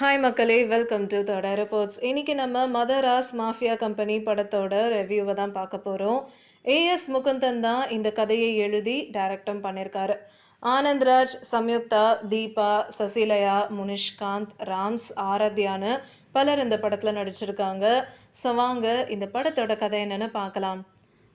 Hi மக்களே. Welcome to தோட reports இன்றைக்கி நம்ம மதராஸ் மாஃபியா கம்பெனி படத்தோட ரிவ்யூவை தான் பார்க்க போகிறோம் ஏஎஸ் முகுந்தன் தான் இந்த கதையை எழுதி டைரக்டும் பண்ணியிருக்காரு ஆனந்த்ராஜ் சம்யுக்தா தீபா சசிலயா முனிஷ்காந்த் ராம்ஸ் ஆராத்யான்னு பலர் இந்த படத்தில் நடிச்சிருக்காங்க. ஸோ வாங்க இந்த படத்தோட கதை என்னென்னு பார்க்கலாம்.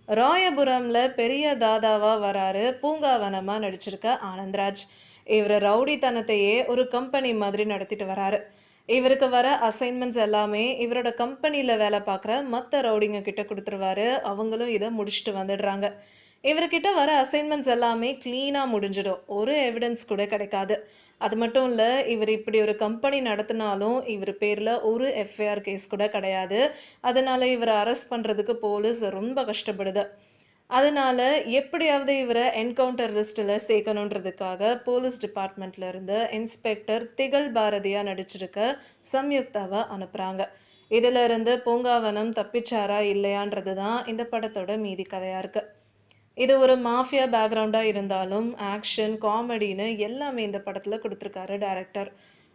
ராயபுரமில் பெரிய தாதாவாக வராரு பூங்காவனமாக நடிச்சிருக்க ஆனந்த்ராஜ். இவர் ரவுடித்தனத்தையே ஒரு கம்பெனி மாதிரி நடத்திட்டு வராரு. இவருக்கு வர அசைன்மெண்ட்ஸ் எல்லாமே இவரோட கம்பெனியில் வேலை பார்க்குற மற்ற ரவுடிங்க கிட்ட கொடுத்துருவாரு. அவங்களும் இதை முடிச்சுட்டு வந்துடுறாங்க. இவர்கிட்ட வர அசைன்மெண்ட்ஸ் எல்லாமே க்ளீனாக முடிஞ்சிடும். ஒரு எவிடன்ஸ் கூட கிடைக்காது. அது மட்டும் இல்லை இவர் இப்படி ஒரு கம்பெனி நடத்தினாலும் இவர் பேரில் ஒரு எஃப்ஐஆர் கேஸ் கூட கிடையாது. அதனால் இவரை அரெஸ்ட் பண்ணுறதுக்கு போலீஸ் ரொம்ப கஷ்டப்படுது. அதனால எப்படியாவது இவரை என்கவுண்டர் லிஸ்ட்டில் சேர்க்கணுன்றதுக்காக போலீஸ் டிபார்ட்மெண்ட்ல இருந்து இன்ஸ்பெக்டர் திகழ் பாரதியாக நடிச்சிருக்க சம்யுக்தாவை அனுப்புகிறாங்க இதிலிருந்து பூங்காவனம் தப்பிச்சாரா இல்லையான்றது தான் இந்த படத்தோட மீதி கதையாக இருக்குது இது ஒரு மாஃபியா பேக்ரவுண்டாக இருந்தாலும் ஆக்ஷன் காமெடின்னு எல்லாமே இந்த படத்தில் கொடுத்துருக்காரு டேரக்டர்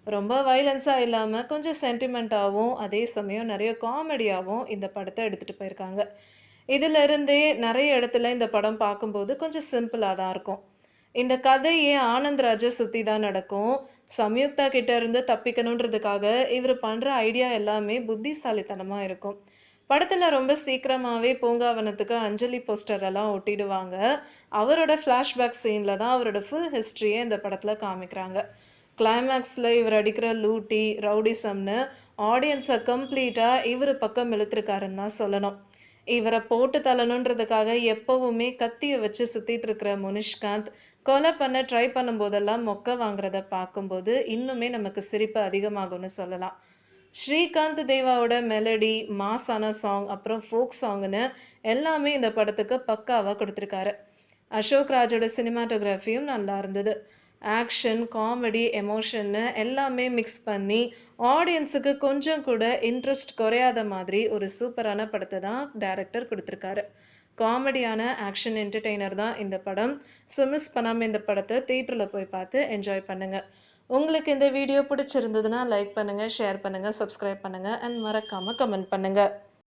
ரொம்ப வைலன்ஸாக இல்லாமல் கொஞ்சம் சென்டிமெண்ட்டாகவும் அதே சமயம் நிறைய காமெடியாகவும் இந்த படத்தை எடுத்துகிட்டு போயிருக்காங்க. இதிலிருந்தே நிறைய இடத்துல இந்த படம் பார்க்கும்போது கொஞ்சம் சிம்பிளாக தான் இருக்கும். இந்த கதையே ஆனந்த்ராஜை சுற்றி தான் நடக்கும்? சம்யுக்தா கிட்ட இருந்து தப்பிக்கணுன்றதுக்காக இவர் பண்ணுற ஐடியா எல்லாமே புத்திசாலித்தனமாக இருக்கும். படத்தில் ரொம்ப சீக்கிரமாகவே பூங்காவனத்துக்கு அஞ்சலி போஸ்டர் எல்லாம் ஒட்டிடுவாங்க. அவரோட ஃப்ளாஷ்பேக் சீனில் தான் அவரோட ஃபுல் ஹிஸ்ட்ரியை இந்த படத்தில் காமிக்கிறாங்க. கிளைமேக்ஸில் இவர் அடிக்கிற லூட்டி ரவுடிசம்னு ஆடியன்ஸை கம்ப்ளீட்டாக இவர் பக்கம் இழுத்துருக்காருன்னு தான் சொல்லணும். இவரை போட்டு தள்ளணுன்றதுக்காக எப்போவுமே கத்தியை வச்சு சுற்றிட்டு இருக்கிற முனிஷ்காந்த் கொலை பண்ண ட்ரை பண்ணும்போதெல்லாம் மொக்க வாங்குறத பார்க்கும்போது இன்னுமே நமக்கு சிரிப்பு அதிகமாகும்னு சொல்லலாம். ஸ்ரீகாந்த் தேவாவோட மெலடி மாஸான சாங் அப்புறம் ஃபோக் சாங்னு எல்லாமே இந்த படத்துக்கு பக்காவாக கொடுத்துருக்காரு. அசோக் ராஜோட சினிமாட்டோகிராஃபியும் நல்லா இருந்தது. ஆக்ஷன் காமெடி எமோஷன்னு எல்லாமே மிக்ஸ் பண்ணி ஆடியன்ஸுக்கு கொஞ்சம் கூட இன்ட்ரெஸ்ட் குறையாத மாதிரி ஒரு சூப்பரான படத்தை தான் டேரக்டர் கொடுத்துருக்காரு. காமெடியான ஆக்ஷன் என்டர்டெய்னர் தான் இந்த படம். ஸோ மிஸ் பண்ணாமல் இந்த படத்தை தேட்டரில் போய் பார்த்து என்ஜாய் பண்ணுங்கள் உங்களுக்கு இந்த வீடியோ பிடிச்சிருந்ததுன்னா லைக் பண்ணுங்கள் ஷேர் பண்ணுங்கள் சப்ஸ்கிரைப் பண்ணுங்கள் அண்ட் மறக்காமல் கமெண்ட் பண்ணுங்கள்